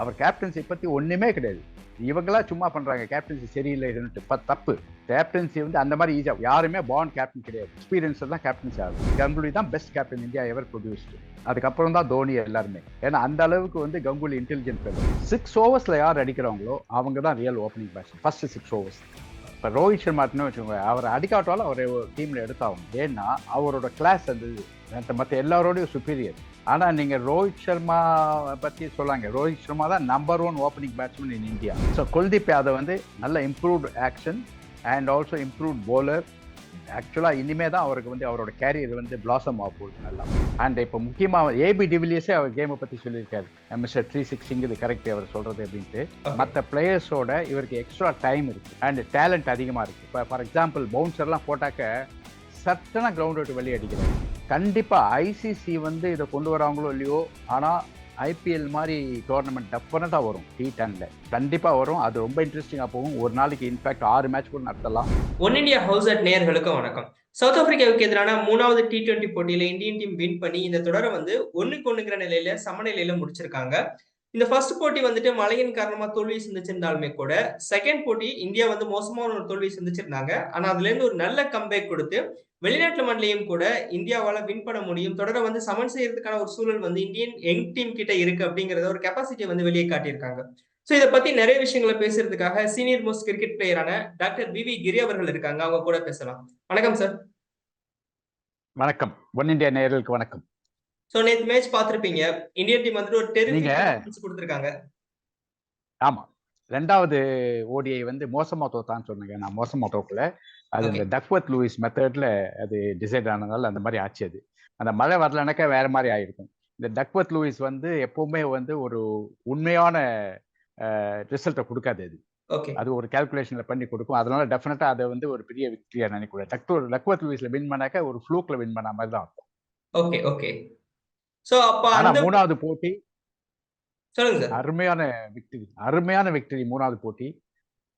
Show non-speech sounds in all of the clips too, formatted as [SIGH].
அவர் captaincy பற்றி ஒன்றுமே கிடையாது. இவங்களாம் சும்மா பண்ணுறாங்க கேப்டன்சி சரியில்லைன்னுட்டு இப்போ தப்பு. கேப்டன்சி வந்து அந்த மாதிரி ஈஸியாக யாருமே பாண்ட் கேப்டன் கிடையாது. எக்ஸ்பீரியன்ஸ் தான் கேப்டன்சி ஆகும். கங்குலி தான் best captain India ever produced அதுக்கப்புறம் தான் தோனி எல்லாருமே. ஏன்னா அந்த அளவுக்கு வந்து கங்குலி இன்டெலிஜென்ட் சிக்ஸ் ஓவர்ஸில் யார் அடிக்கிறாங்களோ அவங்க தான் real opening batsman first six overs இப்போ ரோஹித் சர்மாட்னு வச்சுக்கோங்க அவர் அடிக்காட்டாலும் அவர் டீமில் எடுத்தாகும் ஏன்னா அவரோட கிளாஸ் அந்த மற்ற எல்லாரோடையும் சுப்பீரியர் ஆனா நீங்க ரோஹித் சர்மா பத்தி சொல்லாங்க. ரோஹித் சர்மா தான் number one opening batsman in India so Kuldeep Yadav வந்து நல்ல improved action and also improved bowler. ஆக்சுவலாக இனிமே தான் அவருக்கு வந்து அவரோட கேரியர் வந்து பிளாசம் ஆக போகுது நல்லா. அண்ட் இப்போ முக்கியமாக ஏபி டிவிலியர்ஸே அவர் கேமை பற்றி சொல்லியிருக்காரு. மிஸ்டர் த்ரீ சிக்ஸ்டிங்கிறது கரெக்ட் அவர் சொல்றது அப்படின்ட்டு. மற்ற பிளேயர்ஸோட இவருக்கு எக்ஸ்ட்ரா டைம் இருக்கு. அண்ட் டேலண்ட் அதிகமாக இருக்கு. இப்போ ஃபார் எக்ஸாம்பிள் பவுன்சர்லாம் போட்டாக்க சட்டனா கிரவுண்ட் விட்டு வெளியே அடிக்கிறாரு கண்டிப்பாக ஐசிசி வந்து இதை கொண்டு வராங்களோ இல்லையோ ஆனால் ஐபிஎல் மாதிரி டோர்னமெண்ட் டெஃபினட்டாக வரும் டி டென்ல கண்டிப்பாக வரும். அது ரொம்ப இன்ட்ரெஸ்டிங்காக போகும். ஒரு நாளைக்கு இன்ஃபேக்ட் ஆறு மேட்ச் கூட நடத்தலாம். ஒன் இந்தியா ஹவுஸ் அட் நேயர்களுக்கும் வணக்கம். சவுத் ஆப்பிரிக்காவுக்கு எதிரான மூணாவது டி டுவெண்டி போட்டியில இந்தியன் டீம் வின் பண்ணி இந்த தொடரை வந்து ஒன்றுக்கு ஒண்ணுங்கிற நிலையில சமநிலையில முடிச்சிருக்காங்க. இந்த ஃபர்ஸ்ட் போட்டி வந்துட்டு மழையின் காரணமா தோல்வி சந்திச்சிருந்தாலுமே கூட செகண்ட் போட்டி இந்தியா வந்து மோசமான ஒரு தோல்வி சந்திச்சிருந்தாங்க. ஆனா அதுல இருந்து ஒரு நல்ல கம்பேக் கொடுத்து வெளிநாட்டு மண்ணிலையும் கூட இந்தியாவால வின் பண்ண முடியும். தொடர வந்து சமன் செய்யறதுக்கான ஒரு சூழல் வந்து இந்தியன் யங் டீம் கிட்ட இருக்கு அப்படிங்கறத ஒரு கெப்பாசிட்டி வந்து வெளியே காட்டியிருக்காங்க. சோ இதை பத்தி நிறைய விஷயங்களை பேசுறதுக்காக சீனியர் மோஸ்ட் கிரிக்கெட் பிளேயரான டாக்டர் வி வி கிரி அவர்கள் இருக்காங்க. அவங்க கூட பேசலாம். வணக்கம் சார் வணக்கம். ஒன் இந்தியா நேரலுக்கு வணக்கம். சோ நேத்து மேட்ச் பாத்திருப்பீங்க இந்தியன் டீம் வந்துட்டு ஒரு டெரிஃபிக் கொடுத்திருக்காங்க. ஆமா. ரெண்டாவது ஓடிஐ வந்து மோசமா தோத்தான்னு சொன்னீங்க. நான் மோசமா தோக்கல. அது இந்த டக்வத் லூயிஸ் மெத்தட்ல அது டிசைட் ஆனதால அந்த மாதிரி ஆச்சு அது. அந்த மழை வரலனாக்கா வேற மாதிரி ஆயிருக்கும். இந்த டக்வத் லூயிஸ் வந்து எப்பவுமே வந்து ஒரு உண்மையான ரிசல்ட்டை கொடுக்காது அது. அது ஒரு கால்குலேஷன்ல பண்ணி கொடுக்கும். அதனால டெஃபினட்டா அதை வந்து ஒரு பெரிய விக்டரியா நினைக்கூடாது டக்டூர் லக்வத் லூயிஸ்ல வின் பண்ணாக்க ஒரு ஃப்ளூக்ல வின் பண்ண மாதிரி தான் இருக்கும் ஓகே ஓகே சோ அப்ப ஆனா அந்த மூணாவது போட்டி சொல்லுங்க சார். அருமையான விக்டரி அருமையான விக்டரி மூணாவது போட்டி.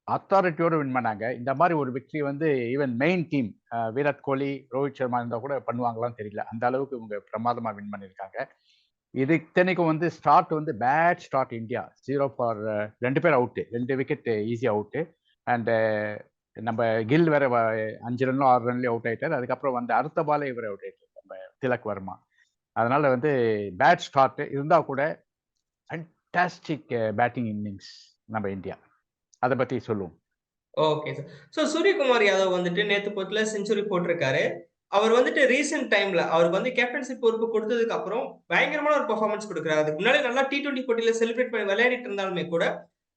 அத்தாரிட்டியோட வின் பண்ணாங்க. இந்த மாதிரி ஒரு விக்டரி வந்து even main team Virat Kohli Rohit Sharma இருந்தா கூட பண்ணுவாங்களான்னு தெரியல. அந்த அளவுக்கு இவங்க பிரமாதமா வின் பண்ணியிருக்காங்க. இது இத்தனைக்கும் வந்து ஸ்டார்ட் வந்து bad start India zero for ரெண்டு பேர் அவுட்டு ரெண்டு விக்கெட் ஈஸி அவுட்டு அண்ட் நம்ம கில் வேற அஞ்சு ரன்லோ ஆறு ரன்லயும் அவுட் ஆயிட்டார். அதுக்கப்புறம் வந்து அடுத்த பாலே இவர் அவுட் ஆயிட்டார். நம்ம திலக் வர்மா. அதனால் வந்து பேட் ஸ்டார்ட் இருந்தால் கூட ஃபண்டாஸ்டிக் பேட்டிங் இன்னிங்ஸ் நம்ம இந்தியா. அதை பற்றி சொல்லுவோம். Okay sir so Suryakumar Yadav வந்துட்டு நேற்று போட்டுல செஞ்சுரி போட்டிருக்காரு. அவர் வந்துட்டு ரீசெண்ட் டைம்ல அவருக்கு வந்து கேப்டன்சி பொறுப்பு கொடுத்ததுக்கு அப்புறம் பயங்கரமான ஒரு பெர்ஃபார்மன்ஸ் கொடுக்குறாரு. அதுக்கு முன்னாடி நல்லா டி டுவெண்ட்டி போட்டியில செலிப்ரேட் பண்ணி விளையாடிட்டு இருந்தாலுமே கூட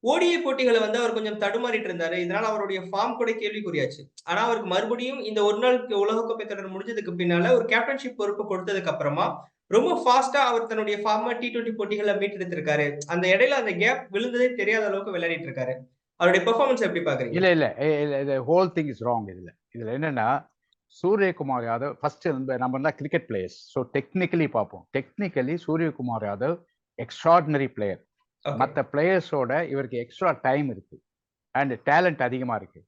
ஓடிஐ போட்டிகளை வந்து அவர் கொஞ்சம் தடுமாறிட்டு இருந்தாரு. இதனால அவருடைய ஃபார்ம் கூட கேள்விக்குறியாச்சு. ஆனா அவருக்கு மறுபடியும் இந்த ஒரு நாளுக்கு உலகக்கோப்பை தொடர் முடிஞ்சதுக்கு பின்னால ஒரு கேப்டன்ஷிப் பொறுப்பு கொடுத்ததுக்கு அப்புறமா ரொம்ப ஃபாஸ்டா அவர் தன்னுடைய ஃபார்மா டி டுவெண்டி போட்டிகளை மீட்டெடுத்திருக்காரு. அந்த இடையில அந்த கேப் விழுந்ததே தெரியாத அளவுக்கு விளையாடிட்டு இருக்காரு. அவருடைய பெர்ஃபார்மன்ஸ் எப்படி பாக்குறீங்க இல்ல இல்ல. இது ஹோல் திங் இஸ் ராங் இதுல. இதுல என்னன்னா சூரியகுமார் யாதவ் ஃபர்ஸ்ட் வந்து நம்ம தான் கிரிக்கெட் பிளேயர்ஸ் ஸோ டெக்னிக்கலி பார்ப்போம். Technically Suryakumar Yadav extraordinary player மற்ற பிளேயர்ஸோட இவருக்கு எக்ஸ்ட்ரா டைம் இருக்கு. அண்ட் டேலண்ட் அதிகமா இருக்கு.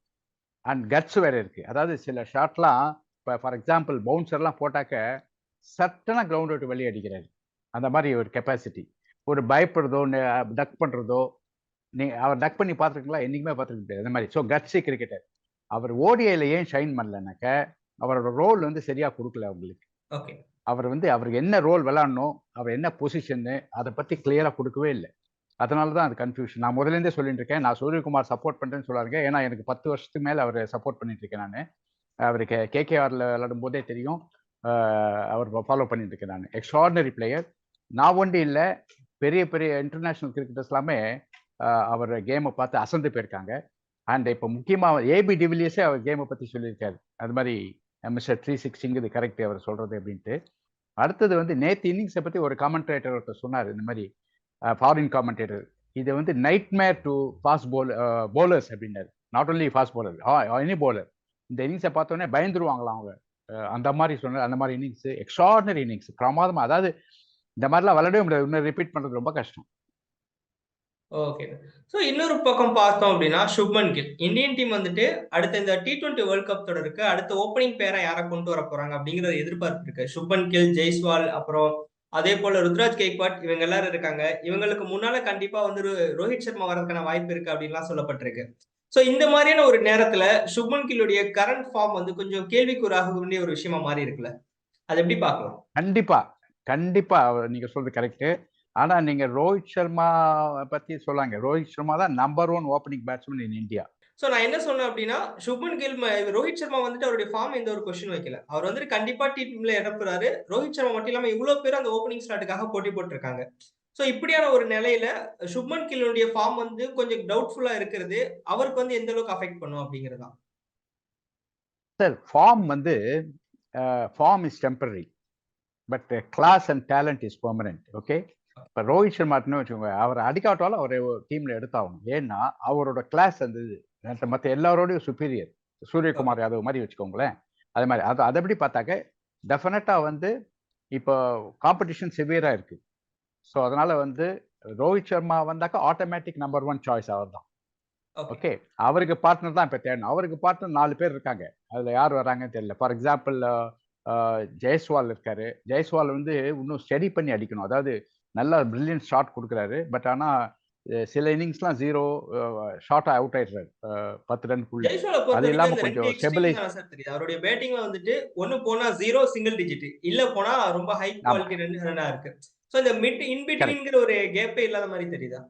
அண்ட் கட்ஸ் வேற இருக்கு. அதாவது சில ஷாட்லாம் இப்போ ஃபார் எக்ஸாம்பிள் பவுன்சர்லாம் போட்டாக்க சட்டனா கிரவுண்ட் விட்டு வெளியே அடிக்கிறாரு. அந்த மாதிரி ஒரு கெப்பாசிட்டி ஒரு பயப்படுறதோ டக் பண்றதோ நீ அவர் டக் பண்ணி பார்த்துருக்கீங்களா? என்னைக்குமே பார்த்துருக்க முடியாது. அந்த மாதிரி. ஸோ கட்ஸி கிரிக்கெட்டர் அவர் ஓடிஐல ஏன் ஷைன் பண்ணலனாக்க அவரோட ரோல் வந்து சரியா கொடுக்கல அவங்களுக்கு. ஓகே அவர் வந்து அவருக்கு என்ன ரோல் விளாடணும் அவர் என்ன பொசிஷன்னு அதை பத்தி கிளியரா கொடுக்கவே இல்லை. அதனால தான் அது கன்ஃபியூஷன் நான் முதலேருந்தே சொல்லிட்டு இருக்கேன் நான் சூரியகுமார் சப்போர்ட் பண்ணுறேன்னு சொல்லாருங்க ஏன்னா எனக்கு பத்து வருஷத்துக்கு மேலே அவர் சப்போர்ட் பண்ணிட்டு இருக்கேன் நான் அவருக்கு கேகேஆரில் விளாடும் போதே தெரியும். அவர் ஃபாலோ பண்ணிட்டு இருக்கேன் நான். எக்ஸ்ட்ராடினரி பிளேயர் நான் ஒண்டி இல்லை. பெரிய பெரிய இன்டர்நேஷ்னல் கிரிக்கெட்டர்ஸ் எல்லாமே அவர் கேமை பார்த்து அசந்து போயிருக்காங்க. அண்ட் இப்போ முக்கியமாக ஏபி டிவிலியர்ஸே அவர் கேமை பற்றி சொல்லியிருக்காரு. அது மாதிரி மிஸ்டர் த்ரீ சிக்ஸ்டிங்கிறது கரெக்ட் அவர் சொல்கிறது அப்படின்ட்டு. அடுத்தது வந்து நேற்று இன்னிங்ஸை பற்றி ஒரு காமெண்ட்ரேட்டர் ஒருத்தர் சொன்னார். இந்த மாதிரி Uh, ஃபாரின் காமெண்டேட்டர் இது வந்து nightmare to fast bowl bowlers அப்படின்னாரு. Not only fast bowler any bowler இந்த இன்னிங்ஸை பார்த்தோன்னே பயந்துருவாங்களாம் அவங்க. Uh, அந்த மாதிரி சொன்னார் அந்த மாதிரி இன்னிங்ஸ் எக்ஸ்ட்ராடினரி இன்னிங்ஸ் பிரமாதமா. அதாவது இந்த மாதிரிலாம் விளையாடவே முடியாது. இன்னும் ரிப்பீட் பண்ணுறது ரொம்ப கஷ்டம். ஓகே ஸோ இன்னொரு பக்கம் பார்த்தோம் அப்படின்னா சுப்மன் கில் இந்தியன் டீம் வந்துட்டு அடுத்த இந்த டி டுவெண்ட்டி வேர்ல்ட் கப் தொடருக்கு அடுத்த ஓப்பனிங் பேரை யாரை கொண்டு வர போறாங்க அப்படிங்கிற எதிர்பார்ப்பு இருக்கு சுப்மன் கில் ஜெய்ஸ்வால் அப்புறம் அதே போல ருத்ராஜ் கேக்வாட் இவங்க எல்லாரும் இருக்காங்க. இவங்களுக்கு முன்னால கண்டிப்பா வந்து ரோஹித் சர்மா வரதுக்கான வாய்ப்பு இருக்கு அப்படின்லாம் சொல்லப்பட்டிருக்கு. சோ இந்த மாதிரியான ஒரு நேரத்துல சுப்மன் கில்லுடைய கரண்ட் ஃபார்ம் வந்து கொஞ்சம் கேள்விக்குறாக வேண்டிய ஒரு விஷயமா மாறி இருக்குல்ல? அது எப்படி பார்க்கலாம்? கண்டிப்பா கண்டிப்பா நீங்க சொல்றது கரெக்ட் ஆனா நீங்க ரோஹித் சர்மா பத்தி சொல்லாங்க. ரோஹித் சர்மா தான் number one opening batsman in India so நான் என்ன சொன்னேன் அப்படின்னா சுப்மன் கில் ரோஹித் சர்மா வந்துட்டு அவருடைய ஃபார்ம் எந்த ஒரு கொஸ்டின் வைக்கல. அவர் வந்துட்டு கண்டிப்பா டீம்ல இடப்புறாரு ரோஹித் சர்மா மட்டும் இல்லாம இவ்வளவு பேர் அந்த ஓப்பனிங் ஸ்லாட்டுக்காக போட்டி போட்டிருக்காங்க. சோ இப்படியான ஒரு நிலையில சுப்மன் கில்லுடைய ஃபார்ம் வந்து கொஞ்சம் டவுட்ஃபுல்லா இருக்கிறது. அவருக்கு வந்து எந்த அளவுக்கு அஃபெக்ட் பண்ணும் அப்படிங்கிறது தான். சார் ஃபார்ம் வந்து form is temporary but class and talent is permanent okay இப்போ ரோஹித் சர்மாட்டுன்னு வச்சுக்கோங்க. அவர் அடிக்காட்டாலும் அவரை டீம்ல எடுத்தாகணும். ஏன்னா அவரோட கிளாஸ் அந்த மற்ற எல்லாரோடையும் சுப்பீரியர் சூரியகுமார் யாதவ் மாதிரி வச்சுக்கோங்களேன். அது மாதிரி. அது அதை எப்படி பார்த்தாக்க டெஃபினட்டாக வந்து இப்போ காம்படிஷன் சிவியராக இருக்கு. ஸோ அதனால வந்து ரோஹித் சர்மா வந்தாக்கா ஆட்டோமேட்டிக் நம்பர் ஒன் சாய்ஸ் அவர் தான். ஓகே ஓகே அவருக்கு பார்ட்னர் தான் இப்போ தேடணும். அவருக்கு பார்ட்னர் நாலு பேர் இருக்காங்க. அதில் யார் வராங்கன்னு தெரியல. ஃபார் எக்ஸாம்பிள் ஜெய்ஸ்வால் இருக்காரு. ஜெய்ஸ்வால் வந்து இன்னும் ஸ்டடி பண்ணி அடிக்கணும். அதாவது நல்ல பிரில்லியன்ட் ஷாட் கொடுக்குறாரு. பட் ஆனால் சில இன்னிங்ஸ்லாம் ஜீரோ ஷார்ட் அவுட் ஆயிடுறாரு. பத்து ஜெய்ஸ்வாலை பொறுத்த அது இல்லாம கொஞ்சம் ரெண்டு தெரியுது அவருடைய பேட்டிங்ல வந்துட்டு ஒண்ணு போனா ஜீரோ சிங்கிள் டிஜிட் இல்ல போனா ரொம்ப ஹை குவாலிட்டி ரன் ரன்னா இருக்கு. சோ இந்த மிட் இன் பிட்வீன்ங்கிற ஒரு கேப்பே இல்லாத மாதிரி தெரியுதா?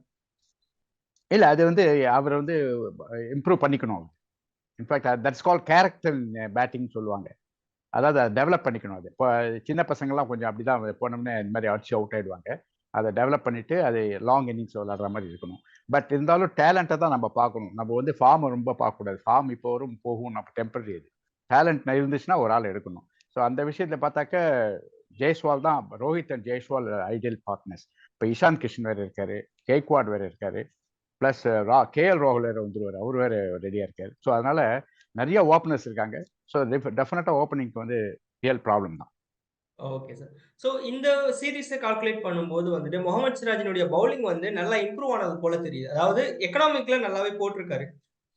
இல்லை அது வந்து அவர் வந்து இம்ப்ரூவ் பண்ணிக்கணும் in fact that's call character batting சொல்லுவாங்க. அதாவது அதை டெவலப் பண்ணிக்கணும் அது. இப்போ சின்ன பசங்கள்லாம் கொஞ்சம் அப்படி தான் போனோம்னே இந்த மாதிரி அடிச்சு அவுட் ஆயிடுவாங்க. அதை டெவலப் பண்ணிவிட்டு அது லாங் இன்னிங்ஸ் விளாடுற மாதிரி இருக்கணும். பட் இருந்தாலும் டேலண்ட்டை தான் நம்ம பார்க்கணும். நம்ம வந்து ஃபார்மை ரொம்ப பார்க்கக்கூடாது. ஃபார்ம் இப்போ வரும் போகும் நம்ம டெம்பரரி அது டேலண்ட் இருந்துச்சுன்னா ஒரு ஆள் எடுக்கணும். ஸோ அந்த விஷயத்தில் பார்த்தாக்க ஜெய்ஸ்வால் தான் Rohit and Jaiswal ideal partners இப்போ இஷாந்த் கிஷன் வேறு இருக்காரு கேக்வாட் வேறு இருக்காரு. ப்ளஸ் ரா uh, கேஎல் ராகுல் வேறு வந்துருவார். அவர் வேறு ரெடியாக இருக்கார். ஸோ அதனால் நிறைய ஓப்பனர்ஸ் இருக்காங்க. ஸோ டெஃபினட்டாக ஓப்பனிங்க்கு வந்து ரியல் ப்ராப்ளம் தான். ஓகே சார் சோ இந்த சீரிஸை கால்குலேட் பண்ணும்போது வந்துட்டு முகமது சிராஜினுடைய பவுலிங் வந்து நல்லா இம்ப்ரூவ் ஆனது போல தெரியுது. அதாவது எக்கனாமிக்ல நல்லாவே போட்டிருக்காரு.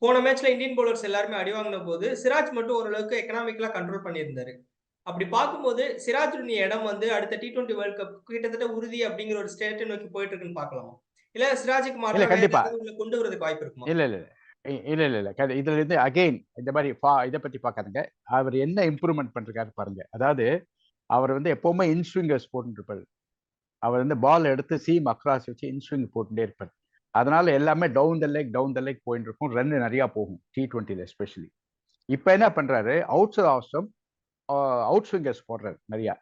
போன மேட்ச்ல இந்தியன் பவுலர்ஸ் எல்லாருமே அடி வாங்கின போது சிராஜ் மட்டும் ஓரளவுக்கு எக்கனாமிக்கலா கண்ட்ரோல் பண்ணியிருந்தாரு. அப்படி பார்க்கும்போது சிராஜுடைய இடம் வந்து அடுத்த டி டுவெண்ட்டி வேர்ல்ட் கப் கிட்டத்தட்ட உறுதி அப்படிங்கிற ஒரு ஸ்டேட்டை நோக்கி போயிட்டு இருக்குன்னு பார்க்கலாமா? இல்ல சிராஜுக்கு மாற்ற கண்டிப்பா. கொண்டு வரதுக்கு வாய்ப்பு இருக்குமா? இல்லை இல்லை இல்லை. இல்லை இல்லை இதுல இருந்து அகெயின் இந்த மாதிரி இதை பற்றி பார்க்காதுங்க. அவர் என்ன இம்ப்ரூவ்மெண்ட் பண்ணிருக்காரு பாருங்க. அதாவது அவர் வந்து எப்பவுமே இன்ஸ்விங்கர்ஸ் போட்டுருப்பார். அவர் வந்து பால் எடுத்து சீம் அக்ராஸ் வச்சு இன்ஸ்விங் போட்டுட்டே இருப்பார். அதனால எல்லாமே down the lake down the lake போயிட்டு இருக்கும். ரன் நிறையா போகும் டி டுவெண்ட்டியில் எஸ்பெஷலி இப்போ என்ன பண்றாரு? அவுட்ஸ் அவசரம் அவுட் ஸ்விங்கர்ஸ் போடுறாரு நிறையா.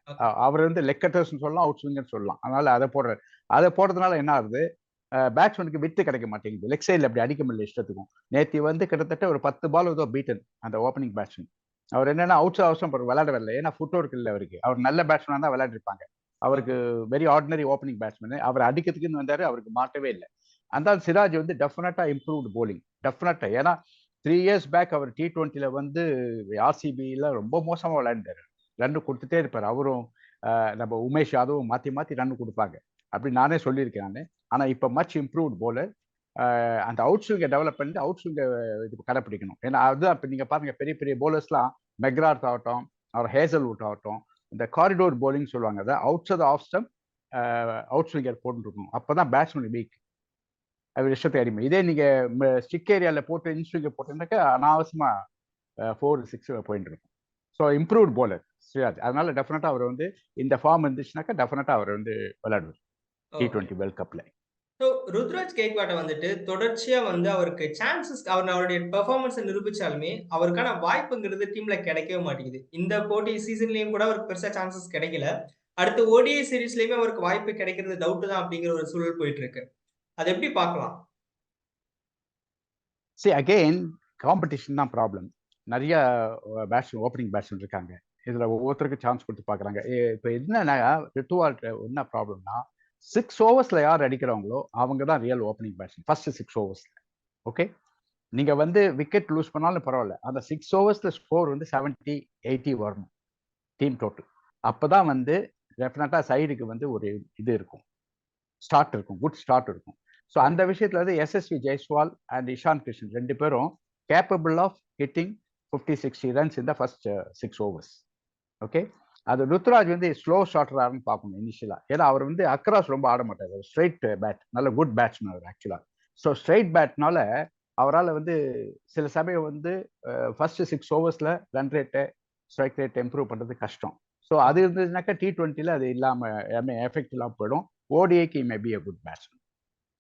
அவர் வந்து லெக் கட்டர்ஸ்னு சொல்லலாம் அவுட் ஸ்விங்கர்னு சொல்லலாம். அதனால அதை போடுறாரு. அதை போடுறதுனால என்ன ஆகுது? பேட்ஸ்மேனுக்கு விட்டு கிடைக்க மாட்டேங்குது. லெக் சைடில் அப்படி அடிக்க முடியல இஷ்டத்துக்கும். நேத்தி வந்து கிட்டத்தட்ட ஒரு பத்து பால் ஏதோ பீட்டன் அந்த ஓப்பனிங் பேட்ஸ்மேன் அவர் என்னன்னா அவுட்ஸ் அவசரம் விளையாட வரல ஏன்னா ஃபுட் ஒர்க் இல்லை அவருக்கு. அவர் நல்ல பேட்ஸ்மேனாக தான் விளையாடிருப்பாங்க. அவருக்கு வெரி ஆர்டினரி ஓப்பனிங் பேட்ஸ்மேன் அவர் அடிக்கிறதுக்குன்னு வந்தார் அவருக்கு மாட்டவே இல்லை. அந்த சிராஜ் வந்து டெஃபினட்டா இம்ப்ரூவ்டு போலிங் டெஃபினட்டா ஏன்னா த்ரீ இயர்ஸ் பேக் அவர் டி டுவெண்ட்டில வந்து ஆர்சிபியில் ரொம்ப மோசமாக விளையாண்டாரு. ரன் கொடுத்துட்டே இருப்பார். அவரும் நம்ம உமேஷ் யாதவும் மாற்றி மாற்றி ரன் கொடுப்பாங்க. அப்படி நானே சொல்லியிருக்கேன் நான். ஆனால் இப்போ மச் இம்ப்ரூவ்ட் போலர் அந்த அவுட் ஸ்விங்கை டெவலப் பண்ணிட்டு அவுட் ஸ்விங்கை இது கடைப்பிடிக்கணும். ஏன்னா அதுதான் இப்போ நீங்கள் பாருங்க பெரிய பெரிய போலர்ஸ்லாம் மெக்ரார்த் ஆகட்டும் அவர் ஹேசல்வுட் ஆகட்டும் இந்த காரிடோர் bowling சொல்லுவாங்க அதாவது outs of off stump out swinger போட்டுருக்கணும். அப்போ தான் பேட்ஸ்மேன் வீக் அவர் இஷ்டத்தை அடிமை இதே நீங்கள் ஸ்டிக் ஏரியாவில் போட்டு இன்ஸ்விங்கை போட்டிருந்தாக்கா அனாவசியமாக ஃபோர் சிக்ஸ் போயிட்டு இருக்கும் ஸோ இம்ப்ரூவ்ட் bowler ஸ்ரீராஜ். அதனால டெஃபினட்டாக அவர் வந்து இந்த ஃபார்ம் இருந்துச்சுனாக்கா டெஃபினட்டாக அவர் வந்து விளையாடுவார். டி டுவெண்ட்டி வேர்ல்ட் கப்பில் ஸோ ருத்ராஜ் கேக்வாட்டை வந்துட்டு தொடர்ச்சியா வந்து அவருக்கு சான்சஸ் அவர் அவருடைய பெர்ஃபார்மன்ஸை நிரூபிச்சாலுமே அவருக்கான வாய்ப்புங்கிறது டீம்ல கிடைக்கவே மாட்டேங்குது. இந்த போட்டி சீசன்லயும் கூட அவருக்கு பெருசா சான்சஸ் கிடைக்கல. அடுத்து ஓடிஐ சீரீஸ்லயுமே அவருக்கு வாய்ப்பு கிடைக்கிறது டவுட் தான் அப்படிங்கிற ஒரு சூழல் போயிட்டு இருக்கு அது எப்படி பார்க்கலாம்? சரி அகெயின் காம்படிஷன் தான் ப்ராப்ளம் நிறைய பேட்ஸ்மேன் ஓப்பனிங் பேட்ஸ்மேன் இருக்காங்க. இதில் ஒவ்வொருத்தருக்கும் சான்ஸ் கொடுத்து பார்க்குறாங்க. இப்போ என்னன்னா ரிட்டுவால் என்ன ப்ராப்ளம்னா சிக்ஸ் ஓவர்ஸில் யார் அடிக்கிறாங்களோ அவங்க தான் real opening batsman first six ஓவர்ஸில் okay நீங்கள் வந்து விக்கெட் லூஸ் பண்ணாலும் பரவாயில்ல. அந்த சிக்ஸ் ஓவர்ஸில் ஸ்கோர் வந்து செவன்ட்டி எயிட்டி வரணும். டீம் டோட்டல் அப்போ தான் வந்து டெஃபினட்டாக சைடுக்கு வந்து ஒரு இது இருக்கும். ஸ்டார்ட் இருக்கும். குட் ஸ்டார்ட் இருக்கும். ஸோ அந்த விஷயத்தில் வந்து எஸ்எஸ்வி ஜெய்ஸ்வால் அண்ட் இஷான் கிருஷ்ணன் ரெண்டு பேரும் capable of hitting fifty sixty runs இந்த ஃபர்ஸ்ட் சிக்ஸ் ஓவர்ஸ் ஓகே அது ருத்ராஜ் வந்து ஸ்லோ ஷாட்டரான்னு பார்க்கணும் இனிஷியலாக ஏன்னா அவர் வந்து அக்ராஸ் ரொம்ப ஆட மாட்டார். ஸ்ட்ரைட் பேட் நல்ல குட் பேட்ஸ்மேன் அவர் ஆக்சுவலா ஸோ ஸ்ட்ரைட் பேட்னால அவரால் வந்து சில சமயம் வந்து ஃபர்ஸ்ட் சிக்ஸ் ஓவர்ஸ்ல ரன் ரேட்டை ஸ்ட்ரைக் ரேட்டை இம்ப்ரூவ் பண்ணுறது கஷ்டம். ஸோ அது இருந்ததுனாக்கா டி டுவெண்ட்டியில் அது இல்லாமல் எஃபெக்ட் இல்லாமல் போயிடும். ஓடிஐக்கு maybe a good batsman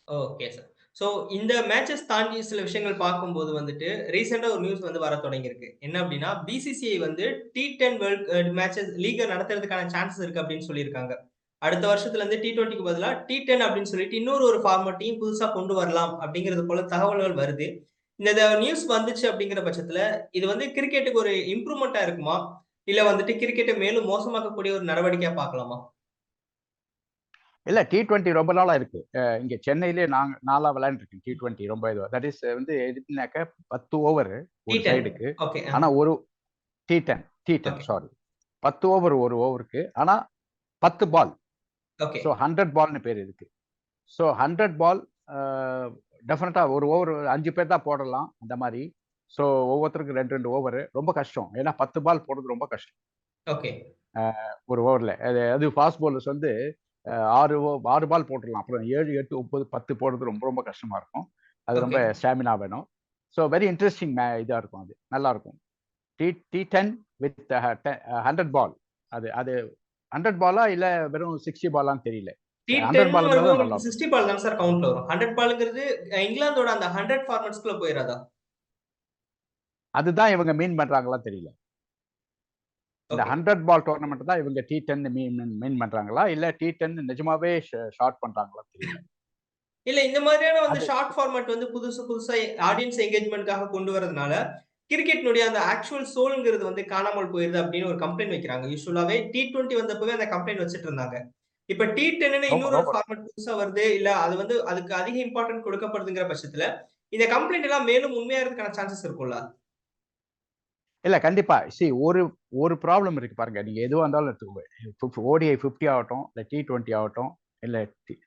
okay sir so இந்த மேட்சஸ் தாண்டி சில விஷயங்கள் பார்க்கும்போது வந்துட்டு ரீசெண்டாக ஒரு நியூஸ் வந்து வர தொடங்கியிருக்கு. என்ன அப்படின்னா பிசிசிஐ வந்து டி டென் வேர்ல்ட் மேட்சஸ் லீகை நடத்துறதுக்கான சான்சஸ் இருக்கு அப்படின்னு சொல்லியிருக்காங்க. அடுத்த வருஷத்துல இருந்து டி டுவெண்ட்டிக்கு பதிலாக டி டென் அப்படின்னு சொல்லிட்டு இன்னொரு ஒரு ஃபார்மட்டையும் புதுசாக கொண்டு வரலாம் அப்படிங்கிறது போல தகவல்கள் வருது. இந்த நியூஸ் வந்துச்சு அப்படிங்கிற பட்சத்துல இது வந்து கிரிக்கெட்டுக்கு ஒரு இம்ப்ரூவ்மெண்ட்டா இருக்குமா? இல்லை வந்துட்டு கிரிக்கெட்டை மேலும் மோசமாக்கக்கூடிய ஒரு நடவடிக்கையா பார்க்கலாமா? இல்ல டி டுவெண்ட்டி ரொம்ப நாளா இருக்கு. இங்க சென்னையிலே நாங்க நாளா விளையாண்டுருக்கேன் டி டுவெண்ட்டி ரொம்ப இது தட் இஸ் வந்து எதுனாக்க பத்து ஓவர் ஒரு T10. சைடுக்கு ஓகே ஆனா ஒரு T ten T ten. Sorry பத்து ஓவர் ஒரு ஓவருக்கு ஆனா பத்து பால் ஸோ ஹண்ட்ரட் பால்னு பேர் இதுக்கு. ஸோ ஹண்ட்ரட் பால் டெஃபினட்டா ஒரு ஓவர் அஞ்சு பேர் தான் போடலாம் அந்த மாதிரி. ஸோ ஒவ்வொருத்தருக்கும் ரெண்டு ரெண்டு ஓவர் ரொம்ப கஷ்டம். ஏன்னா பத்து பால் போடுறது ரொம்ப கஷ்டம். ஓகே ஒரு ஓவரில் அது அது ஃபாஸ்ட் பவுலர்ஸ் வந்து ஆறு ஆறு பால் போட்டுடலாம் அப்புறம் ஏழு எட்டு ஒன்பது பத்து போடுறது ரொம்ப ரொம்ப கஷ்டமா இருக்கும். அது ரொம்ப. ஸ்டாமினா வேணும். ஸோ வெரி இன்ட்ரெஸ்டிங் மே இதாக இருக்கும் அது. நல்லா இருக்கும். T T ten with hundred ball அது அது ஹண்ட்ரட் பாலா இல்லை வெறும் சிக்ஸ்டி பாலான்னு தெரியல. டி 100 டென் ball இருந்தா நல்லா வரும்போது இருக்கும். சிக்ஸ்டி பால் தான் சார் கவுண்ட்ல வரும். ஹண்ட்ரட் பாலுங்கிறது இங்கிலாந்தோட அந்த ஹண்ட்ரட் ஃபார்மட்ஸ்குள்ள போயிடாதா அதுதான் இவங்க மீன் பண்றாங்களா தெரியல. இந்த. ஹண்ட்ரட் பால் டோர்னமெண்ட் தான் இவங்க டி டென் மீன் மீன் பண்றாங்களா? இல்ல டி டென் நிஜமாவே ஷார்ட் பண்றாங்களா தெரியல. இல்ல இந்த மாதிரியான வந்து ஷார்ட் ஃபார்மட் வந்து புதுசு புதுசா ஆடியன்ஸ் என்கேஜ்மெண்ட்காக கொண்டு வரதுனால கிரிக்கெட்னுடைய அந்த ஆக்சுவல் சோல்ங்கிறது வந்து காணாமல் போயிருது அப்படின்னு ஒரு கம்ப்ளைண்ட் வைக்கிறாங்க. யூஸ்வலாவே டி டுவெண்ட்டி வந்தப்பவே அந்த கம்ப்ளைண்ட் வச்சுட்டு இருந்தாங்க. இப்ப டி டென்னு இன்னொரு. ஃபார்மட் புதுசா வருது. இல்ல அது வந்து அதுக்கு அதிக இம்பார்ட்டன்ட் கொடுக்கப்படுதுங்கிற பட்சத்துல இந்த கம்ப்ளைண்ட் எல்லாம் மேலும் உண்மையாகிறதுக்கான சான்சஸ் இருக்கும்ல? இல்ல கண்டிப்பா. சி ஒரு ஒரு ப்ராப்ளம் இருக்கு பாருங்க. நீங்க எதுவா இருந்தாலும் எடுத்துக்கோங்க. ஓடிஐ ஃபிஃப்டி ஆகட்டும் இல்ல டி டுவெண்ட்டி ஆகட்டும் இல்ல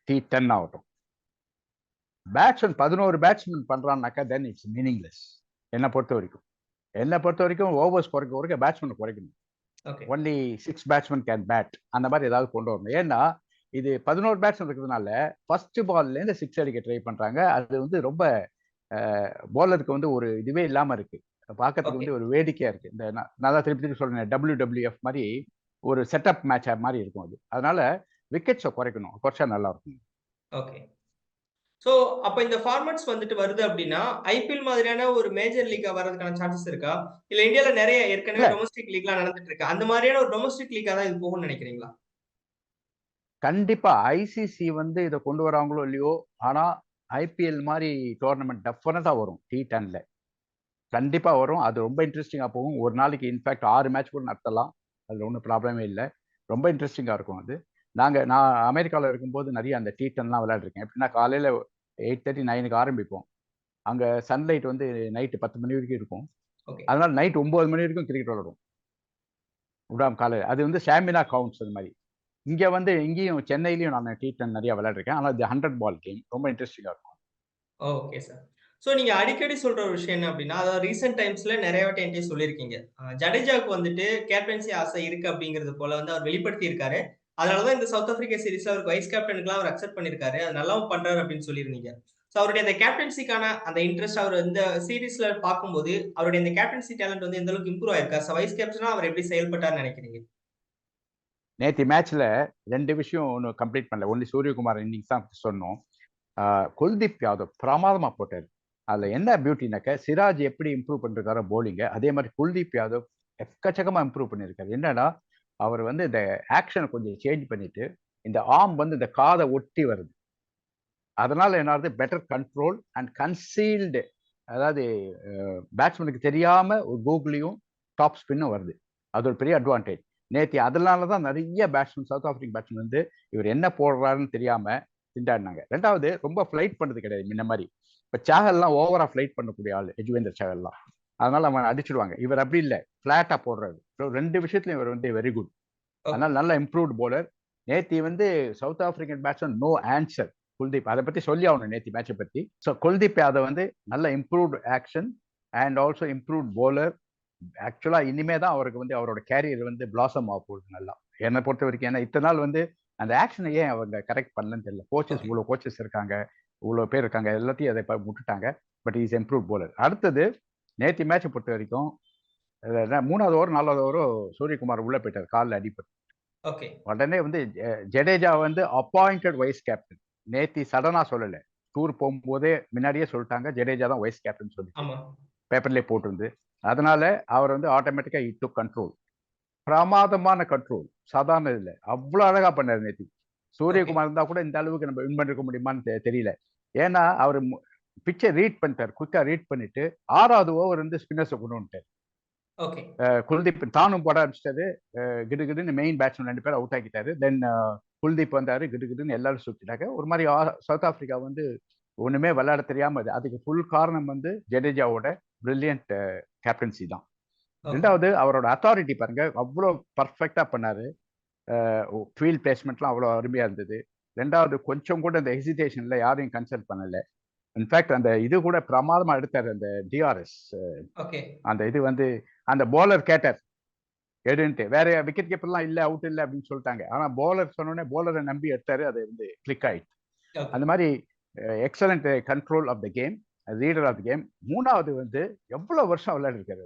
டி டென் ஆகட்டும். பேட்ஸ்மேன் பதினோரு பேட்ஸ்மேன் பண்றான்னாக்கா தென் இட்ஸ் மீனிங்லெஸ் என்னை பொறுத்த வரைக்கும். என்னை பொறுத்த வரைக்கும் ஓவர்ஸ் குறைக்க குறைக்க பேட்ஸ்மேன் குறைக்கணும். Only six batsman can bat அந்த மாதிரி ஏதாவது கொண்டு வரணும். ஏன்னா இது பதினோரு பேட்ஸ்மேன் இருக்கிறதுனால ஃபர்ஸ்ட் பால்லேருந்து சிக்ஸ் அடிக்க ட்ரை பண்றாங்க. அது வந்து ரொம்ப bowler-க்கு வந்து ஒரு இதுவே இல்லாம இருக்கு. பார்க்கறதுக்கு. வந்து ஒரு வேடிக்கையா இருக்கு. இந்த நான் தான் திருப்பி திருப்பி சொல்றேன் டபிள்யூ டபிள்யூஎஃப் மாதிரி ஒரு செட்டப் மேட்ச் மாதிரி இருக்கும் அது. அதனால விக்கெட்ஸை குறைக்கணும். குறைச்சா நல்லா இருக்கும். ஓகே சோ அப்ப இந்த ஃபார்மட்ஸ் வந்துட்டு வருது அப்படின்னா ஐபிஎல் மாதிரியான ஒரு மேஜர் லீக்கா வர்றதுக்கான சான்சஸ் இருக்கா? இல்ல இந்தியால நிறைய ஏற்கனவே. டொமஸ்டிக் லீக்லாம் நடந்துட்டு இருக்கு. அந்த மாதிரியான ஒரு டொமஸ்டிக் லீக்கா தான் இது போகும்னு நினைக்கிறீங்களா? கண்டிப்பா. ஐசிசி வந்து இதை கொண்டு வராங்களோ இல்லையோ ஆனா ஐபிஎல் மாதிரி டோர்னமெண்ட் டெஃபினட்டா வரும். டி டென்ல கண்டிப்பா வரும். அது ரொம்ப இன்ட்ரெஸ்டிங்கா போகும். ஒரு நாளைக்கு இன்ஃபேக்ட் ஆறு மேட்ச் கூட நடத்தலாம். அதுல ஒன்றும் ப்ராப்ளமே இல்லை. ரொம்ப இன்ட்ரெஸ்டிங்கா இருக்கும் அது. நாங்க நான் அமெரிக்காவில் இருக்கும்போது நிறைய அந்த டி டென்லாம் விளையாடுறேன் எப்படின்னா காலையில எயிட் தேர்ட்டி நைனுக்கு ஆரம்பிப்போம். அங்க சன்லைட் வந்து நைட்டு பத்து மணி வரைக்கும் இருக்கும். அதனால நைட் ஒன்பது மணி வரைக்கும் கிரிக்கெட் விளையாடுவோம். விடாம காலையில். அது வந்து ஸ்டாமினா கவுண்ட்ஸ் அது மாதிரி. இங்க வந்து இங்கேயும் சென்னையிலயும் நான் டி டென் நிறைய விளையாடுறேன் ஆனால் இது ஹண்ட்ரட் பால் கேம் ரொம்ப இன்ட்ரெஸ்டிங்கா இருக்கும். ஓகே சார் ஸோ நீங்கள் அடிக்கடி சொல்கிற ஒரு விஷயம் என்ன அப்படின்னா அதாவது ரீசெண்ட் டைம்ஸில் நிறைய வாட்டி என்கிட்ட சொல்லியிருக்கீங்க. ஜடேஜாவுக்கு வந்துட்டு கேப்டன்சி ஆசை இருக்குது அப்படிங்கிறது போல வந்து அவர் வெளிப்படுத்தி அதனால தான் இந்த சவுத் ஆஃப்ரிக்கா சீரீஸில் அவருக்கு வைஸ் கேப்டனுக்குலாம் அவர் அக்செப்ட் பண்ணியிருக்காரு. அது நல்லாவும் பண்ணுறாரு அப்படின்னு சொல்லியிருந்தீங்க. ஸோ அவருடைய அந்த கேப்டன்சிக்கான அந்த இன்ட்ரெஸ்ட் அவர் இந்த சீரீஸில் பார்க்கும்போது அவருடைய இந்த கேப்டன்சி டேலண்ட் வந்து எந்த அளவுக்கு இம்ப்ரூவ் ஆயிருக்கா? ஸோ வைஸ் கேப்டனாக அவர் எப்படி செயல்பட்டார்னு நினைக்கிறீங்க? நேற்று மேட்ச்ல ரெண்டு விஷயம் ஒன்று கம்ப்ளீட் பண்ணல. ஒன்று சூரியகுமார் இன்னிங்ஸ் தான் சொன்னோம். குல்தீப் யாதவ் பிரமாதமா போட்டார். அதில் என்ன பியூட்டினாக்க சிராஜ் எப்படி இம்ப்ரூவ் பண்ணிருக்காரோ போலிங்க அதே மாதிரி குல்தீப் யாதவ் எக்கச்சக்கமாக இம்ப்ரூவ் பண்ணியிருக்காரு என்னன்னா அவர் வந்து இந்த ஆக்ஷனை கொஞ்சம் சேஞ்ச் பண்ணிட்டு இந்த ஆர்ம் வந்து இந்த காதை ஒட்டி வருது. அதனால என்ன ஆகுது? பெட்டர் கண்ட்ரோல் அண்ட் கன்சீல்டு அதாவது பேட்ஸ்மேனுக்கு தெரியாம ஒரு கூகுளையும் டாப் ஸ்பின்னும் வருது. அது ஒரு பெரிய அட்வான்டேஜ் நேற்று அதனால தான் நிறைய பேட்ஸ்மேன் சவுத் ஆப்பிரிக்கன் பேட்ஸ்மேன் வந்து இவர் என்ன போடுறாருன்னு தெரியாம திண்டாடினாங்க. ரெண்டாவது ரொம்ப ஃப்ளைட் பண்ணது கிடையாது முன்ன மாதிரி. இப்போ சேகல்லாம் ஓவரா ஃப்ளைட் பண்ணக்கூடிய ஆள் எஜுவேந்தர் சேகல்லாம் அதனால அவன் அடிச்சிடுவாங்க. இவர் அப்படி இல்லை ஃபிளாட்டா போடுறாரு. ரெண்டு விஷயத்துலையும் இவர் வந்து வெரி குட் அதனால நல்ல இம்ப்ரூவ்ட் போலர் நேத்தி வந்து south African batsman no answer Kuldeep அதை பத்தி சொல்லி ஆகணும் நேத்தி மேட்சை பத்தி. ஸோ குல்தீப் யாதவ் வந்து நல்ல improved action and also improved bowler actually இனிமே தான் அவருக்கு வந்து அவரோட கேரியர் வந்து பிளாசம் ஆக போகுது நல்லா. என்னை பொறுத்த வரைக்கும் ஏன்னா இத்தனை நாள் வந்து அந்த ஆக்ஷனை ஏன் அவங்க கரெக்ட் பண்ணலன்னு தெரியல. கோச்சஸ். இவ்வளோ கோச்சஸ் இருக்காங்க இவ்வளோ பேர் இருக்காங்க எல்லாத்தையும் அதை விட்டுட்டாங்க. பட் இஸ் இம்ப்ரூவ் போலர் அடுத்தது நேற்று மேட்சை பொறுத்த வரைக்கும் மூணாவது ஓவர் நாலாவது ஓவரும் சூரியகுமார் உள்ள போயிட்டார் காலில் அடிப்பட்டு. ஓகே உடனே வந்து ஜடேஜா வந்து அப்பாயிண்டட் வைஸ் கேப்டன் நேத்தி சடனா சொல்லல. டூர் போகும்போதே முன்னாடியே சொல்லிட்டாங்க ஜடேஜா தான் வைஸ் கேப்டன் சொல்லி பேப்பர்லேயே போட்டிருந்து. அதனால அவர் வந்து ஆட்டோமேட்டிக்கா இட்டு கண்ட்ரோல் பிரமாதமான கண்ட்ரோல் சாதாரண இல்லை அவ்வளோ அழகா பண்ணார் நேத்தி. சூரியகுமார் இருந்தா கூட இந்த அளவுக்கு நம்ம வின் பண்ணிருக்க முடியுமான்னு தெரியல. ஏன்னா அவர் பிச்சை ரீட் பண்ணிட்டார். குயிக்கா ரீட் பண்ணிட்டு ஆறாவது ஓவர் வந்து ஸ்பின்னர்ஸை கொண்டு வந்துட்டார். குல்தீப் தானும் போட ஆரம்பிச்சிட்டாரு. கிடுகிடுன்னு மெயின் பேட்ஸ்மேன் ரெண்டு பேரும் அவுட் ஆக்கிட்டாரு. தென் குல்தீப் வந்தாரு கிடுகிடுன்னு எல்லாரும் சுத்திட்டாங்க. ஒரு மாதிரி சவுத் ஆப்பிரிக்கா வந்து ஒண்ணுமே விளையாட தெரியாம. அதுக்கு ஃபுல் காரணம் வந்து ஜடேஜாவோட பிரில்லியன்ட் கேப்டன்சி தான். ரெண்டாவது அவரோட அத்தாரிட்டி பாருங்க அவ்வளோ பர்ஃபெக்டா பண்ணாரு. ஃபீல்ட் பிளேஸ்மெண்ட்லாம் அவ்வளோ அருமையா இருந்தது. ரெண்டாவது கொஞ்சம் கூட அந்த ஹெசிடேஷன்ல யாரையும் கன்சல்ட் பண்ணல. இன்ஃபேக்ட் அந்த இது கூட பிரமாதமா எடுத்தாரு அந்த டிஆர்எஸ் அந்த இது வந்து அந்த போலர் கேட்டார். எடுன்ட்டு வேற விக்கெட் கீப்பர்லாம் இல்ல அவுட் இல்ல அப்படின்னு சொல்லிட்டாங்க. ஆனா போலர் சொன்னோடனே போலரை நம்பி எடுத்தாரு அது வந்து கிளிக் ஆயிடுச்சு அந்த மாதிரி excellent control of the game reader of the game மூணாவது வந்து எவ்வளவு வருஷம் விளையாடிருக்காரு